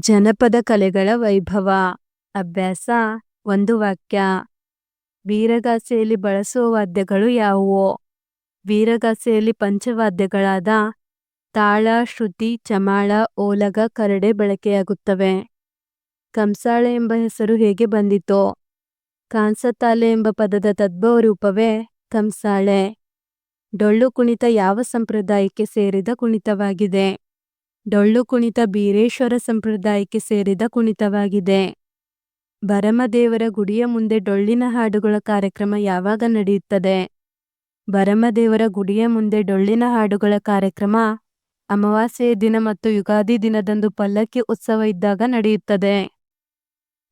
ಜನಪದ ಕಲೆಗಳ ವೈಭವ, ಅಭ್ಯಾಸ, ಒಂದು ವಾಕ್ಯ. ವೀರಗಾಸೆಯಲ್ಲಿ ಬಳಸುವ ವಾದ್ಯಗಳು ಯಾವುವು? ವೀರಗಾಸೆಯಲ್ಲಿ ಪಂಚವಾದ್ಯಗಳಾದ ತಾಳ, ಶ್ರುತಿ, ಚಮಾಳ, ಓಲಗ, ಕರಡೆ ಬಳಕೆಯಾಗುತ್ತವೆ. ಕಂಸಾಳೆ ಎಂಬ ಹೆಸರು ಹೇಗೆ ಬಂದಿತು? ಕಾಂಸತಾಲೆ ಎಂಬ ಪದದ ತದ್ಭವ ರೂಪವೇ ಕಂಸಾಳೆ. ಡೊಳ್ಳು ಕುಣಿತ ಯಾವ ಸಂಪ್ರದಾಯಕ್ಕೆ ಸೇರಿದ ಕುಣಿತವಾಗಿದೆ? ಡೊಳ್ಳು ಕುಣಿತ ಬೀರೇಶ್ವರ ಸಂಪ್ರದಾಯಕ್ಕೆ ಸೇರಿದ ಕುಣಿತವಾಗಿದೆ. ಭರಮದೇವರ ಗುಡಿಯ ಮುಂದೆ ಡೊಳ್ಳಿನ ಹಾಡುಗಳ ಕಾರ್ಯಕ್ರಮ ಯಾವಾಗ ನಡೆಯುತ್ತದೆ? ಭರಮದೇವರ ಗುಡಿಯ ಮುಂದೆ ಡೊಳ್ಳಿನ ಹಾಡುಗಳ ಕಾರ್ಯಕ್ರಮ ಅಮಾವಾಸ್ಯೆಯ ದಿನ ಮತ್ತು ಯುಗಾದಿ ದಿನದಂದು ಪಲ್ಲಕ್ಕಿ ಉತ್ಸವ ಇದ್ದಾಗ ನಡೆಯುತ್ತದೆ.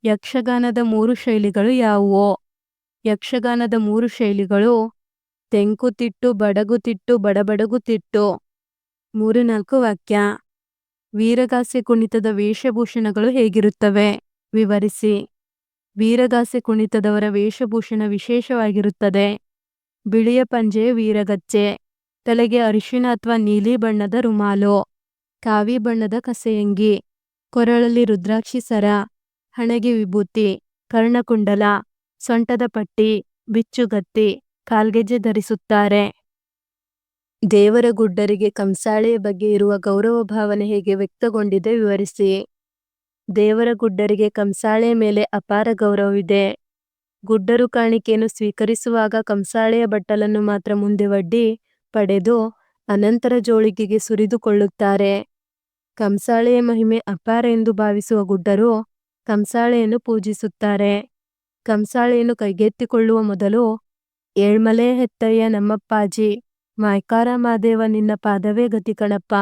ಯಕ್ಷಗಾನದ ಮೂರು ಶೈಲಿಗಳು ಯಾವುವು? ಯಕ್ಷಗಾನದ ಮೂರು ಶೈಲಿಗಳು ತೆಂಕುತಿಟ್ಟು, ಬಡಗುತಿಟ್ಟು, ಬಡಬಡಗುತಿಟ್ಟು. ಮೂರು ನಾಲ್ಕು ವಾಕ್ಯ. ವೀರಗಾಸೆ ಕುಣಿತದ ವೇಷಭೂಷಣಗಳು ಹೇಗಿರುತ್ತವೆ? ವಿವರಿಸಿ. ವೀರಗಾಸೆ ಕುಣಿತದವರ ವೇಷಭೂಷಣ ವಿಶೇಷವಾಗಿರುತ್ತದೆ. ಬಿಳಿಯ ಪಂಜೆ, ವೀರಗಚ್ಚೆ. ತಲೆಗೆ ಅರಿಶಿನ ಅಥವಾ ನೀಲಿ ಬಣ್ಣದ ರುಮಾಲು. ಕಾವಿ ಬಣ್ಣದ ಕಸೆಯಂಗಿ. ಕೊರಳಲ್ಲಿ ರುದ್ರಾಕ್ಷಿ ಸರ. ಹಣೆಗೆ ವಿಭೂತಿ. ಕರ್ಣಕುಂಡಲ. ಸೊಂಟದ ಪಟ್ಟಿ. ಬಿಚ್ಚುಗತ್ತಿ. ಕಾಲ್ಗೆಜ್ಜೆ ಧರಿಸುತ್ತಾರೆ. ದೇವರ ಗುಡ್ಡರಿಗೆ ಕಂಸಾಳೆಯ ಬಗ್ಗೆ ಇರುವ ಗೌರವ ಭಾವನೆ ಹೇಗೆ ವ್ಯಕ್ತಗೊಂಡಿದೆ ವಿವರಿಸಿ. ದೇವರ ಗುಡ್ಡರಿಗೆ ಕಂಸಾಳೆಯ ಮೇಲೆ ಅಪಾರ ಗೌರವವಿದೆ. ಗುಡ್ಡರು ಕಾಣಿಕೆಯನ್ನು ಸ್ವೀಕರಿಸುವಾಗ ಕಂಸಾಳೆಯ ಬಟ್ಟಲನ್ನು ಮಾತ್ರ ಮುಂದೆ ಒಡ್ಡಿ ಪಡೆದು ಅನಂತರ ಜೋಳಿಗೆಗೆ ಸುರಿದುಕೊಳ್ಳುತ್ತಾರೆ. ಕಂಸಾಳೆಯ ಮಹಿಮೆ ಅಪಾರ ಎಂದು ಭಾವಿಸುವ ಗುಡ್ಡರು ಕಂಸಾಳೆಯನ್ನು ಪೂಜಿಸುತ್ತಾರೆ. ಕಂಸಾಳೆಯನ್ನು ಕೈಗೆತ್ತಿಕೊಳ್ಳುವ ಮೊದಲು ಏಳ್ಮಲೆ ಹೆತ್ತಯ್ಯ ನಮ್ಮಪ್ಪಾಜಿ ಮಾಯ್ಕಾರ ಮಾದೇವ ನಿನ್ನ ಪಾದವೇ ಗತಿ ಕಣಪ್ಪ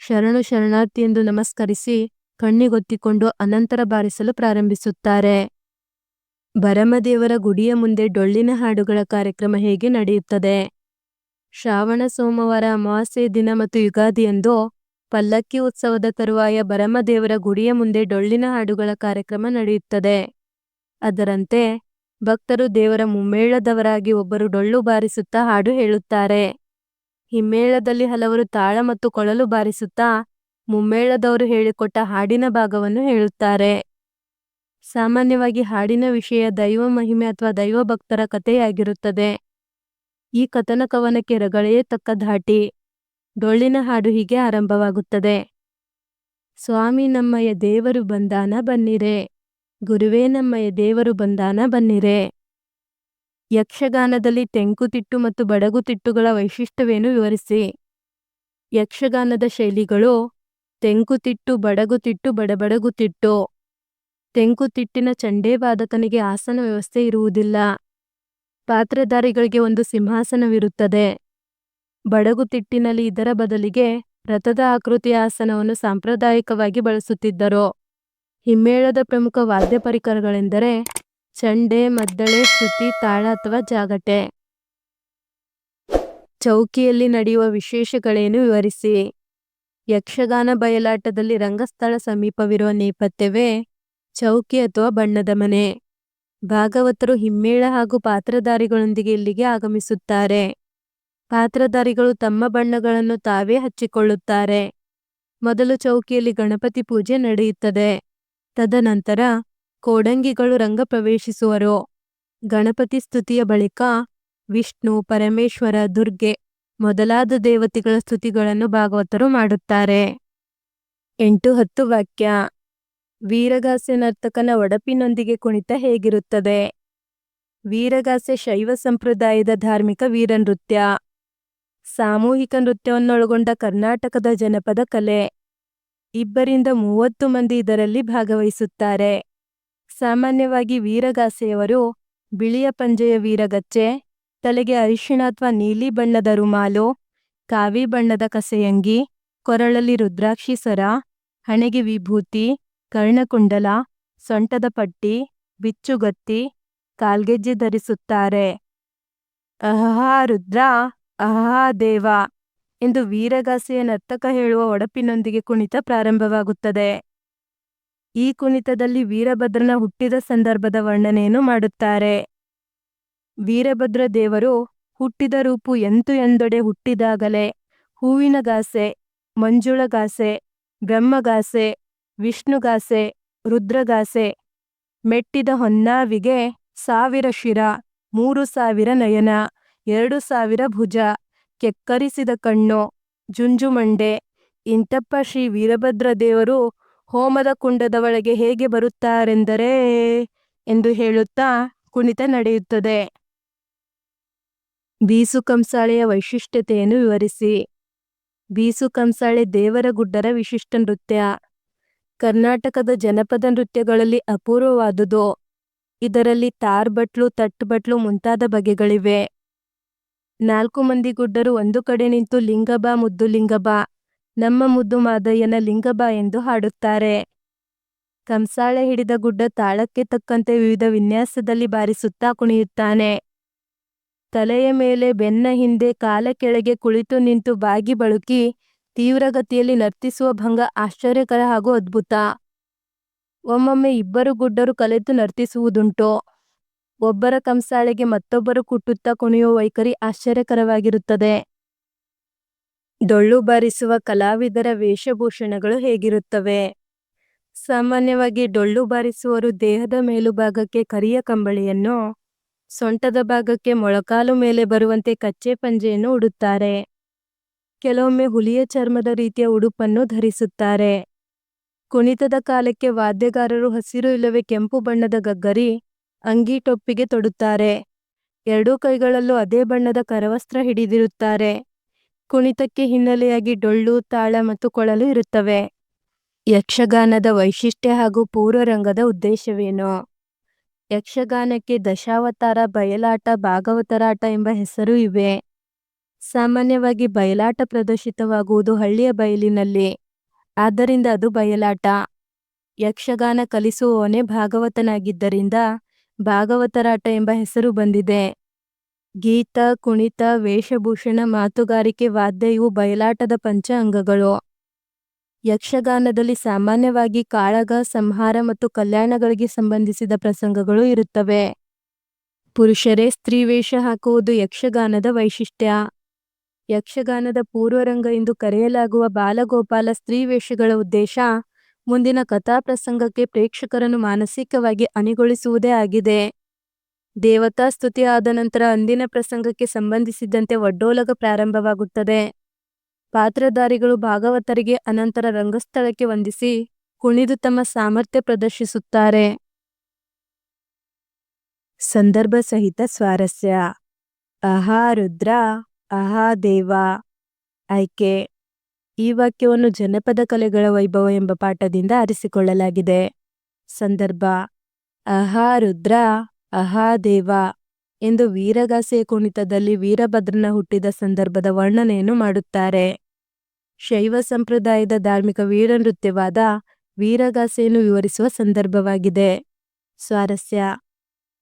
ಶರಣು ಶರಣಾರ್ಥಿ ಎಂದು ನಮಸ್ಕರಿಸಿ ಕಣ್ಣಿಗೊತ್ತಿಕೊಂಡು ಅನಂತರ ಬಾರಿಸಲು ಪ್ರಾರಂಭಿಸುತ್ತಾರೆ. ಭರಮದೇವರ ಗುಡಿಯ ಮುಂದೆ ಡೊಳ್ಳಿನ ಹಾಡುಗಳ ಕಾರ್ಯಕ್ರಮ ಹೇಗೆ ನಡೆಯುತ್ತದೆ? ಶ್ರಾವಣ, ಸೋಮವಾರ, ಅಮಾವಾಸ್ಯೆ ದಿನ ಮತ್ತು ಯುಗಾದಿಯಂದು ಪಲ್ಲಕ್ಕಿ ಉತ್ಸವದ ತರುವಾಯ ಭರಮದೇವರ ಗುಡಿಯ ಮುಂದೆ ಡೊಳ್ಳಿನ ಹಾಡುಗಳ ಕಾರ್ಯಕ್ರಮ ನಡೆಯುತ್ತದೆ. ಅದರಂತೆ ಭಕ್ತರು ದೇವರ ಮುಮ್ಮೇಳದವರಾಗಿ ಒಬ್ಬರು ಡೊಳ್ಳು ಬಾರಿಸುತ್ತಾ ಹಾಡು ಹೇಳುತ್ತಾರೆ. ಹಿಮ್ಮೇಳದಲ್ಲಿ ಹಲವರು ತಾಳ ಮತ್ತು ಕೊಳಲು ಬಾರಿಸುತ್ತಾ ಮುಮ್ಮೇಳದವರು ಹೇಳಿಕೊಟ್ಟ ಹಾಡಿನ ಭಾಗವನ್ನು ಹೇಳುತ್ತಾರೆ. ಸಾಮಾನ್ಯವಾಗಿ ಹಾಡಿನ ವಿಷಯ ದೈವ ಮಹಿಮೆ ಅಥವಾ ದೈವ ಭಕ್ತರ ಕಥೆಯಾಗಿರುತ್ತದೆ. ಈ ಕಥನ ಕವನಕ್ಕೆ ರಗಳೆಯೇ ತಕ್ಕ ಧಾಟಿ. ಡೊಳ್ಳಿನ ಹಾಡು ಹೀಗೆ ಆರಂಭವಾಗುತ್ತದೆ. ಸ್ವಾಮಿ ನಮ್ಮಯ ದೇವರು ಬಂದಾನ ಬನ್ನಿರೆ. ಗುರುವೇ ನಮ್ಮಯ ದೇವರು ಬಂದಾನ ಬನ್ನಿರೆ. ಯಕ್ಷಗಾನದಲ್ಲಿ ತೆಂಕುತಿಟ್ಟು ಮತ್ತು ಬಡಗುತಿಟ್ಟುಗಳ ವೈಶಿಷ್ಟ್ಯವೇನು ವಿವರಿಸಿ? ಯಕ್ಷಗಾನದ ಶೈಲಿಗಳು ತೆಂಕುತಿಟ್ಟು ಬಡಗುತಿಟ್ಟು ಬಡಬಡಗುತಿಟ್ಟು ತೆಂಕುತಿಟ್ಟಿನ ಚಂಡೇವಾದಕನಿಗೆ ಆಸನ ವ್ಯವಸ್ಥೆ ಇರುವುದಿಲ್ಲ. ಪಾತ್ರಧಾರಿಗಳಿಗೆ ಒಂದು ಸಿಂಹಾಸನವಿರುತ್ತದೆ. ಬಡಗುತಿಟ್ಟಿನಲ್ಲಿ ಇದರ ಬದಲಿಗೆ ರಥದ ಆಕೃತಿಯ ಆಸನವನ್ನು ಸಾಂಪ್ರದಾಯಿಕವಾಗಿ ಬಳಸುತ್ತಿದ್ದರು. ಹಿಮ್ಮೇಳದ ಪ್ರಮುಖ ವಾದ್ಯ ಪರಿಕರಗಳೆಂದರೆ ಚಂಡೆ, ಮದ್ದಳೆ, ಶ್ರುತಿ, ತಾಳ ಅಥವಾ ಜಾಗಟೆ. ಚೌಕಿಯಲ್ಲಿ ನಡೆಯುವ ವಿಶೇಷಗಳೇನು ವಿವರಿಸಿ. ಯಕ್ಷಗಾನ ಬಯಲಾಟದಲ್ಲಿ ರಂಗಸ್ಥಳ ಸಮೀಪವಿರುವ ನೇಪಥ್ಯವೇ ಚೌಕಿ ಅಥವಾ ಬಣ್ಣದ ಮನೆ. ಭಾಗವತರು ಹಿಮ್ಮೇಳ ಹಾಗೂ ಪಾತ್ರಧಾರಿಗಳೊಂದಿಗೆ ಇಲ್ಲಿಗೆ ಆಗಮಿಸುತ್ತಾರೆ. ಪಾತ್ರಧಾರಿಗಳು ತಮ್ಮ ಬಣ್ಣಗಳನ್ನು ತಾವೇ ಹಚ್ಚಿಕೊಳ್ಳುತ್ತಾರೆ. ಮೊದಲು ಚೌಕಿಯಲ್ಲಿ ಗಣಪತಿ ಪೂಜೆ ನಡೆಯುತ್ತದೆ. ತದನಂತರ ಕೋಡಂಗಿಗಳು ರಂಗ ಪ್ರವೇಶಿಸುವರು ಗಣಪತಿ ಸ್ತುತಿಯ ಬಳಿಕ ವಿಷ್ಣು, ಪರಮೇಶ್ವರ, ದುರ್ಗೆ ಮೊದಲಾದ ದೇವತೆಗಳ ಸ್ತುತಿಗಳನ್ನು ಭಾಗವತರು ಮಾಡುತ್ತಾರೆ. ಎಂಟು ಹತ್ತು ವಾಕ್ಯ. ವೀರಗಾಸೆ ನರ್ತಕನ ಒಡಪಿನೊಂದಿಗೆ ಕುಣಿತ ಹೇಗಿರುತ್ತದೆ? ವೀರಗಾಸೆ ಶೈವ ಸಂಪ್ರದಾಯದ ಧಾರ್ಮಿಕ ವೀರನೃತ್ಯ. ಸಾಮೂಹಿಕ ನೃತ್ಯವನ್ನೊಳಗೊಂಡ ಕರ್ನಾಟಕದ ಜನಪದ ಕಲೆ. ಇಬ್ಬರಿಂದ ಮೂವತ್ತು ಮಂದಿ ಇದರಲ್ಲಿ ಭಾಗವಹಿಸುತ್ತಾರೆ. ಸಾಮಾನ್ಯವಾಗಿ ವೀರಗಾಸೆಯವರು ಬಿಳಿಯ ಪಂಜೆಯ ವೀರಗಚ್ಚೆ, ತಲೆಗೆ ಅರಿಶಿಣ ಅಥವಾ ನೀಲಿ ಬಣ್ಣದ ರುಮಾಲು, ಕಾವಿ ಬಣ್ಣದ ಕಸೆಯಂಗಿ, ಕೊರಳಲ್ಲಿ ರುದ್ರಾಕ್ಷಿ ಸರ, ಹಣೆಗೆ ವಿಭೂತಿ, ಕರ್ಣಕುಂಡಲ, ಸೊಂಟದ ಪಟ್ಟಿ ಬಿಚ್ಚುಗತ್ತಿ ಕಾಲ್ಗೆಜ್ಜೆ ಧರಿಸುತ್ತಾರೆ. ಅಹಹಾ, ರುದ್ರ! ಅಹಹಾ, ದೇವ! ಎಂದು ವೀರಗಾಸೆಯ ನರ್ತಕ ಹೇಳುವ ಒಡಪಿನೊಂದಿಗೆ ಕುಣಿತ ಪ್ರಾರಂಭವಾಗುತ್ತದೆ. ಈ ಕುಣಿತದಲ್ಲಿ ವೀರಭದ್ರನ ಹುಟ್ಟಿದ ಸಂದರ್ಭದ ವರ್ಣನೆಯನ್ನು ಮಾಡುತ್ತಾರೆ. ವೀರಭದ್ರ ದೇವರು ಹುಟ್ಟಿದ ರೂಪು ಎಂತು ಎಂದೊಡೆ ಹುಟ್ಟಿದಾಗಲೇ ಹೂವಿನಗಾಸೆ ಮಂಜುಳಗಾಸೆ ಬ್ರಹ್ಮಗಾಸೆ ವಿಷ್ಣುಗಾಸೆ ರುದ್ರಗಾಸೆ ಮೆಟ್ಟಿದ ಹೊನ್ನಾವಿಗೆ ಸಾವಿರ ಶಿರ, ಮೂರು ಸಾವಿರ ನಯನ, ಎರಡು ಸಾವಿರ ಭುಜ, ಕೆಕ್ಕರಿಸಿದ ಕಣ್ಣು, ಜುಂಜುಮಂಡೆ, ಇಂತಪ್ಪ ಶ್ರೀ ವೀರಭದ್ರ ದೇವರು ಹೋಮದ ಕುಂಡದ ಒಳಗೆ ಹೇಗೆ ಬರುತ್ತಾರೆಂದರೆ ಎಂದು ಹೇಳುತ್ತಾ ಕುಣಿತ ನಡೆಯುತ್ತದೆ. ಬೀಸು ಕಂಸಾಳೆಯ ವೈಶಿಷ್ಟ್ಯತೆಯನ್ನು ವಿವರಿಸಿ. ಬೀಸು ಕಂಸಾಳೆ ದೇವರ ಗುಡ್ಡರ ವಿಶಿಷ್ಟ ನೃತ್ಯ. ಕರ್ನಾಟಕದ ಜನಪದ ನೃತ್ಯಗಳಲ್ಲಿ ಅಪೂರ್ವವಾದುದು. ಇದರಲ್ಲಿ ತಾರ್ಬಟ್ಲು ತಟ್ಬಟ್ಲು ಮುಂತಾದ ಬಗೆಗಳಿವೆ. ನಾಲ್ಕು ಮಂದಿ ಗುಡ್ಡರು ಒಂದು ಕಡೆ ನಿಂತು ಲಿಂಗಬ ಮುದ್ದು ಲಿಂಗಬ ನಮ್ಮ ಮುದ್ದು ಮಾದಯ್ಯನ ಲಿಂಗಬ ಎಂದು ಹಾಡುತ್ತಾರೆ. ಕಂಸಾಳೆ ಹಿಡಿದ ಗುಡ್ಡ ತಾಳಕ್ಕೆ ತಕ್ಕಂತೆ ವಿವಿಧ ವಿನ್ಯಾಸದಲ್ಲಿ ಬಾರಿಸುತ್ತಾ ಕುಣಿಯುತ್ತಾನೆ. ತಲೆಯ ಮೇಲೆ ಬೆನ್ನ ಹಿಂದೆ ಕಾಲ ಕೆಳಗೆ ಕುಳಿತು ನಿಂತು ಬಾಗಿ ಬಳುಕಿ, ತೀವ್ರಗತಿಯಲ್ಲಿ ನರ್ತಿಸುವ ಭಂಗ ಆಶ್ಚರ್ಯಕರ ಹಾಗೂ ಅದ್ಭುತ. ಒಮ್ಮೊಮ್ಮೆ ಇಬ್ಬರು ಗುಡ್ಡರು ಕಲೆತು ನರ್ತಿಸುವುದುಂಟು. ಒಬ್ಬರ ಕಂಸಾಳೆಗೆ ಮತ್ತೊಬ್ಬರು ಕುಟ್ಟುತ್ತಾ ಕುಣಿಯುವ ವೈಖರಿ ಆಶ್ಚರ್ಯಕರವಾಗಿರುತ್ತದೆ. ಡೊಳ್ಳು ಬಾರಿಸುವ ಕಲಾವಿದರ ವೇಷಭೂಷಣಗಳು ಹೇಗಿರುತ್ತವೆ? ಸಾಮಾನ್ಯವಾಗಿ ಡೊಳ್ಳು ಬಾರಿಸುವರು ದೇಹದ ಮೇಲುಭಾಗಕ್ಕೆ ಕರಿಯ ಕಂಬಳಿಯನ್ನು, ಸೊಂಟದ ಭಾಗಕ್ಕೆ ಮೊಳಕಾಲು ಮೇಲೆ ಬರುವಂತೆ ಕಚ್ಚೆ ಪಂಜೆಯನ್ನು ಉಡುತ್ತಾರೆ. ಕೆಲವೊಮ್ಮೆ ಹುಲಿಯ ಚರ್ಮದ ರೀತಿಯ ಉಡುಪನ್ನು ಧರಿಸುತ್ತಾರೆ. ಕುಣಿತದ ಕಾಲಕ್ಕೆ ವಾದ್ಯಗಾರರು ಹಸಿರು ಇಲ್ಲವೇ ಕೆಂಪು ಬಣ್ಣದ ಗಗ್ಗರಿ, ಅಂಗಿ ಟೊಪ್ಪಿಗೆ ತೊಡುತ್ತಾರೆ. ಎರಡೂ ಕೈಗಳಲ್ಲೂ ಅದೇ ಬಣ್ಣದ ಕರವಸ್ತ್ರ ಹಿಡಿದಿರುತ್ತಾರೆ. ಕುಣಿತಕ್ಕೆ ಹಿನ್ನೆಲೆಯಾಗಿ ಡೊಳ್ಳು, ತಾಳ ಮತ್ತು ಕೊಳಲು ಇರುತ್ತವೆ. ಯಕ್ಷಗಾನದ ವೈಶಿಷ್ಟ್ಯ ಹಾಗೂ ಪೂರ್ವರಂಗದ ಉದ್ದೇಶವೇನು? ಯಕ್ಷಗಾನಕ್ಕೆ ದಶಾವತಾರ, ಬಯಲಾಟ, ಭಾಗವತರಾಟ ಎಂಬ ಹೆಸರು ಇವೆ. ಸಾಮಾನ್ಯವಾಗಿ ಬಯಲಾಟ ಪ್ರದರ್ಶಿತವಾಗುವುದು ಹಳ್ಳಿಯ ಬಯಲಿನಲ್ಲಿ. ಆದ್ದರಿಂದ ಅದು ಬಯಲಾಟ. ಯಕ್ಷಗಾನ ಕಲಿಸುವವನೇ ಭಾಗವತನಾಗಿದ್ದರಿಂದ ಭಾಗವತರಾಟ ಎಂಬ ಹೆಸರು ಬಂದಿದೆ. ಗೀತ, ಕುಣಿತ, ವೇಷಭೂಷಣ, ಮಾತುಗಾರಿಕೆ, ವಾದ್ಯ ಇವು ಬಯಲಾಟದ ಪಂಚ ಅಂಗಗಳು. ಯಕ್ಷಗಾನದಲ್ಲಿ ಸಾಮಾನ್ಯವಾಗಿ ಕಾಳಗ, ಸಂಹಾರ ಮತ್ತು ಕಲ್ಯಾಣಗಳಿಗೆ ಸಂಬಂಧಿಸಿದ ಪ್ರಸಂಗಗಳು ಇರುತ್ತವೆ. ಪುರುಷರೇ, ಸ್ತ್ರೀ ವೇಷ ಹಾಕುವುದು ಯಕ್ಷಗಾನದ ವೈಶಿಷ್ಟ್ಯ. ಯಕ್ಷಗಾನದ ಪೂರ್ವರಂಗ ಎಂದು ಕರೆಯಲಾಗುವ ಬಾಲಗೋಪಾಲ ಸ್ತ್ರೀ ವೇಷಗಳ ಉದ್ದೇಶ, ಮುಂದಿನ ಕಥಾಪ್ರಸಂಗಕ್ಕೆ ಪ್ರೇಕ್ಷಕರನ್ನು ಮಾನಸಿಕವಾಗಿ ಅಣಿಗೊಳಿಸುವುದೇ ಆಗಿದೆ. ದೇವತಾ ಸ್ತುತಿ ಆದ ನಂತರ ಅಂದಿನ ಪ್ರಸಂಗಕ್ಕೆ ಸಂಬಂಧಿಸಿದಂತೆ ಒಡ್ಡೋಲಗ ಪ್ರಾರಂಭವಾಗುತ್ತದೆ. ಪಾತ್ರಧಾರಿಗಳು ಭಾಗವತರಿಗೆ ಅನಂತರ ರಂಗಸ್ಥಳಕ್ಕೆ ವಂದಿಸಿ ಕುಣಿದು ತಮ್ಮ ಸಾಮರ್ಥ್ಯ ಪ್ರದರ್ಶಿಸುತ್ತಾರೆ. ಸಂದರ್ಭ ಸಹಿತ ಸ್ವಾರಸ್ಯ. ಅಹಾ ರುದ್ರ ಅಹಾ ದೇವ. ಆಯ್ಕೆ. ಈ ವಾಕ್ಯವನ್ನು ಜನಪದ ಕಲೆಗಳ ವೈಭವ ಎಂಬ ಪಾಠದಿಂದ ಆರಿಸಿಕೊಳ್ಳಲಾಗಿದೆ. ಸಂದರ್ಭ. ಅಹಾ ರುದ್ರ ಅಹಾ ದೇವ, ಎಂದು ವೀರಗಾಸೆಯ ಕುಣಿತದಲ್ಲಿ ವೀರಭದ್ರನ ಹುಟ್ಟಿದ ಸಂದರ್ಭದ ವರ್ಣನೆಯನ್ನು ಮಾಡುತ್ತಾರೆ. ಶೈವ ಸಂಪ್ರದಾಯದ ಧಾರ್ಮಿಕ ವೀರನೃತ್ಯವಾದ ವೀರಗಾಸೆಯನ್ನು ವಿವರಿಸುವ ಸಂದರ್ಭವಾಗಿದೆ. ಸ್ವಾರಸ್ಯ.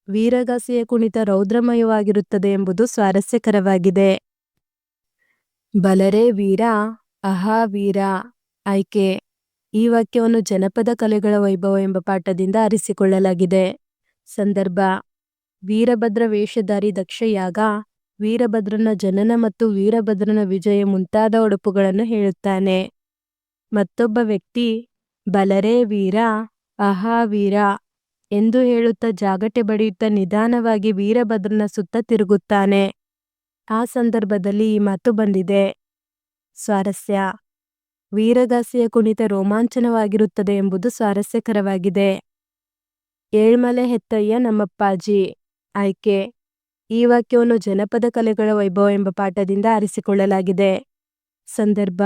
ವೀರಗಾಸೆಯ ಕುಣಿತ ರೌದ್ರಮಯವಾಗಿರುತ್ತದೆ ಎಂಬುದು ಸ್ವಾರಸ್ಯಕರವಾಗಿದೆ. ಬಲರೇ ವೀರ ಅಹಾ ವೀರ, ಆಯ್ಕೆ. ಈ ವಾಕ್ಯವನ್ನು ಜನಪದ ಕಲೆಗಳ ವೈಭವ ಎಂಬ ಪಾಠದಿಂದ ಆರಿಸಿಕೊಳ್ಳಲಾಗಿದೆ. ಸಂದರ್ಭ. ವೀರಭದ್ರ ವೇಷಧಾರಿ ದಕ್ಷಯಾಗ ವೀರಭದ್ರನ ಜನನ ಮತ್ತು ವೀರಭದ್ರನ ವಿಜಯ ಮುಂತಾದ ಉಡುಪುಗಳನ್ನು ಹೇಳುತ್ತಾನೆ. ಮತ್ತೊಬ್ಬ ವ್ಯಕ್ತಿ, ಬಲರೇ ವೀರ, ಅಹಾ ವೀರ ಎಂದು ಹೇಳುತ್ತಾ ಜಾಗಟೆ ಬಡಿಯುತ್ತಾ ನಿಧಾನವಾಗಿ ವೀರಭದ್ರನ ಸುತ್ತ ತಿರುಗುತ್ತಾನೆ. ಆ ಸಂದರ್ಭದಲ್ಲಿ ಈ ಮಾತು ಬಂದಿದೆ. ಸ್ವಾರಸ್ಯ. ವೀರಗಾಸೆಯ ಕುಣಿತ ರೋಮಾಂಚನವಾಗಿರುತ್ತದೆ ಎಂಬುದು ಸ್ವಾರಸ್ಯಕರವಾಗಿದೆ. ಏಳ್ಮಲೆ ಹೆತ್ತಯ್ಯ ನಮ್ಮಪ್ಪಾಜಿ ಆಯ್ಕೆ. ಈ ವಾಕ್ಯವನ್ನು ಜನಪದ ಕಲೆಗಳ ವೈಭವ ಎಂಬ ಪಾಠದಿಂದ ಆರಿಸಿಕೊಳ್ಳಲಾಗಿದೆ. ಸಂದರ್ಭ.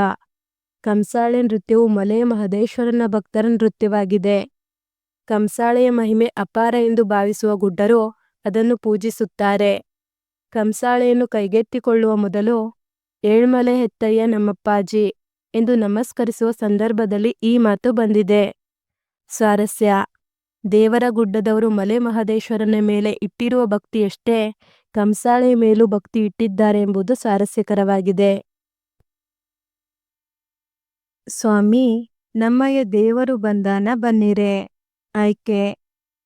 ಕಂಸಾಳೆ ನೃತ್ಯವು ಮಲೆಯ ಮಹದೇಶ್ವರನ ಭಕ್ತರ ನೃತ್ಯವಾಗಿದೆ. ಕಂಸಾಳೆಯ ಮಹಿಮೆ ಅಪಾರ ಎಂದು ಭಾವಿಸುವ ಗುಡ್ಡರು ಅದನ್ನು ಪೂಜಿಸುತ್ತಾರೆ. ಕಂಸಾಳೆಯನ್ನು ಕೈಗೆತ್ತಿಕೊಳ್ಳುವ ಮೊದಲು ಏಳ್ಮಲೆ ಹೆತ್ತಯ್ಯ ನಮ್ಮಪ್ಪಾಜಿ ಎಂದು ನಮಸ್ಕರಿಸುವ ಸಂದರ್ಭದಲ್ಲಿ ಈ ಮಾತು ಬಂದಿದೆ. ಸ್ವಾರಸ್ಯ. ದೇವರ ಗುಡ್ಡದವರು ಮಲೆ ಮಹದೇಶ್ವರನ ಮೇಲೆ ಇಟ್ಟಿರುವ ಭಕ್ತಿಯಷ್ಟೇ ಕಂಸಾಳೆ ಮೇಲೂ ಭಕ್ತಿ ಇಟ್ಟಿದ್ದಾರೆ ಎಂಬುದು ಸ್ವಾರಸ್ಯಕರವಾಗಿದೆ ಸ್ವಾಮಿ, ನಮ್ಮಯ್ಯ ದೇವರು ಬಂದಾನ ಬನ್ನಿರೆ. ಆಯ್ಕೆ,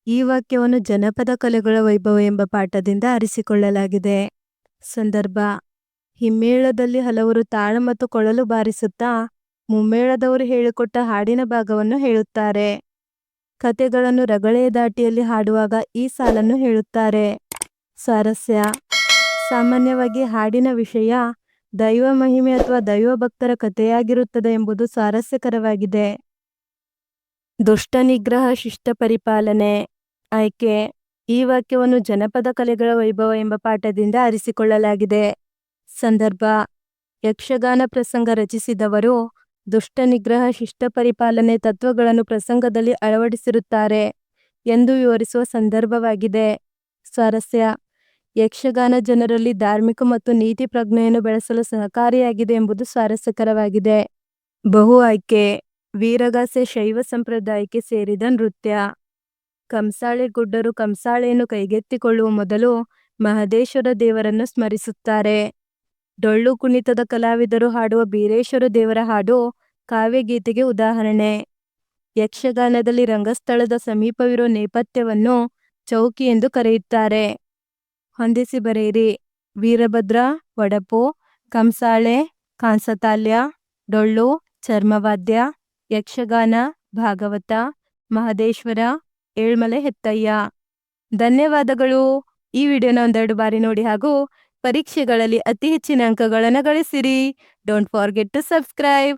ಈ ವಾಕ್ಯವನ್ನು ಜನಪದ ಕಲೆಗಳ ವೈಭವ ಎಂಬ ಪಾಠದಿಂದ ಆರಿಸಿಕೊಳ್ಳಲಾಗಿದೆ. ಸಂದರ್ಭ, ಹಿಮ್ಮೇಳದಲ್ಲಿ ಹಲವರು ತಾಳ ಮತ್ತು ಕೊಳಲು ಬಾರಿಸುತ್ತಾ ಮುಮ್ಮೇಳದವರು ಹೇಳಿಕೊಟ್ಟ ಹಾಡಿನ ಭಾಗವನ್ನು ಹೇಳುತ್ತಾರೆ. ಕತೆಗಳನ್ನು ರಗಳೆಯ ದಾಟಿಯಲ್ಲಿ ಹಾಡುವಾಗ ಈ ಸಾಲನ್ನು ಹೇಳುತ್ತಾರೆ. ಸ್ವಾರಸ್ಯ. ಸಾಮಾನ್ಯವಾಗಿ ಹಾಡಿನ ವಿಷಯ ದೈವ ಮಹಿಮೆ ಅಥವಾ ದೈವ ಭಕ್ತರ ಕಥೆಯಾಗಿರುತ್ತದೆ ಎಂಬುದು ಸ್ವಾರಸ್ಯಕರವಾಗಿದೆ. ದುಷ್ಟ ನಿಗ್ರಹ ಶಿಷ್ಟ ಪರಿಪಾಲನೆ. ಆಯ್ಕೆ. ಈ ವಾಕ್ಯವನ್ನು ಜನಪದ ಕಲೆಗಳ ವೈಭವ ಎಂಬ ಪಾಠದಿಂದ ಆರಿಸಿಕೊಳ್ಳಲಾಗಿದೆ. ಸಂದರ್ಭ. ಯಕ್ಷಗಾನ ಪ್ರಸಂಗ ರಚಿಸಿದವರು ದುಷ್ಟ ನಿಗ್ರಹ, ಶಿಷ್ಟ ಪರಿಪಾಲನೆ ತತ್ವಗಳನ್ನು ಪ್ರಸಂಗದಲ್ಲಿ ಅಳವಡಿಸಿರುತ್ತಾರೆ ಎಂದು ವಿವರಿಸುವ ಸಂದರ್ಭವಾಗಿದೆ. ಸ್ವಾರಸ್ಯ. ಯಕ್ಷಗಾನ ಜನರಲ್ಲಿ ಧಾರ್ಮಿಕ ಮತ್ತು ನೀತಿ ಪ್ರಜ್ಞೆಯನ್ನು ಬೆಳೆಸಲು ಸಹಕಾರಿಯಾಗಿದೆ ಎಂಬುದು ಸ್ವಾರಸ್ಯಕರವಾಗಿದೆ. ಬಹು ಆಯ್ಕೆ. ವೀರಗಾಸೆ ಶೈವ ಸಂಪ್ರದಾಯಕ್ಕೆ ಸೇರಿದ ನೃತ್ಯ. ಕಂಸಾಳೆ ಗುಡ್ಡರು ಕಂಸಾಳೆಯನ್ನು ಕೈಗೆತ್ತಿಕೊಳ್ಳುವ ಮೊದಲು ಮಹದೇಶ್ವರ ದೇವರನ್ನು ಸ್ಮರಿಸುತ್ತಾರೆ. ಡೊಳ್ಳು ಕುಣಿತದ ಕಲಾವಿದರು ಹಾಡುವ ಬೀರೇಶ್ವರ ದೇವರ ಹಾಡು ಕಾವ್ಯಗೀತೆಗೆ ಉದಾಹರಣೆ. ಯಕ್ಷಗಾನದಲ್ಲಿ ರಂಗಸ್ಥಳದ ಸಮೀಪವಿರುವ ನೇಪಥ್ಯವನ್ನು ಚೌಕಿ ಎಂದು ಕರೆಯುತ್ತಾರೆ. ಹೊಂದಿಸಿ ಬರೆಯಿರಿ. ವೀರಭದ್ರ ಒಡಪು ಕಂಸಾಳೆ, ಕಾಂಸತಾಲ್ಯ, ಡೊಳ್ಳು, ಚರ್ಮವಾದ್ಯ, ಯಕ್ಷಗಾನ, ಭಾಗವತ, ಮಹದೇಶ್ವರ, ಏಳ್ಮಲೆ ಹೆತ್ತಯ್ಯ. ಧನ್ಯವಾದಗಳು. ಈ ವಿಡಿಯೋನ ಒಂದೆರಡು ಬಾರಿ ನೋಡಿ ಹಾಗೂ ಪರೀಕ್ಷೆಗಳಲ್ಲಿ ಅತಿ ಹೆಚ್ಚಿನ ಅಂಕಗಳನ್ನು ಗಳಿಸಿರಿ. Don't forget to subscribe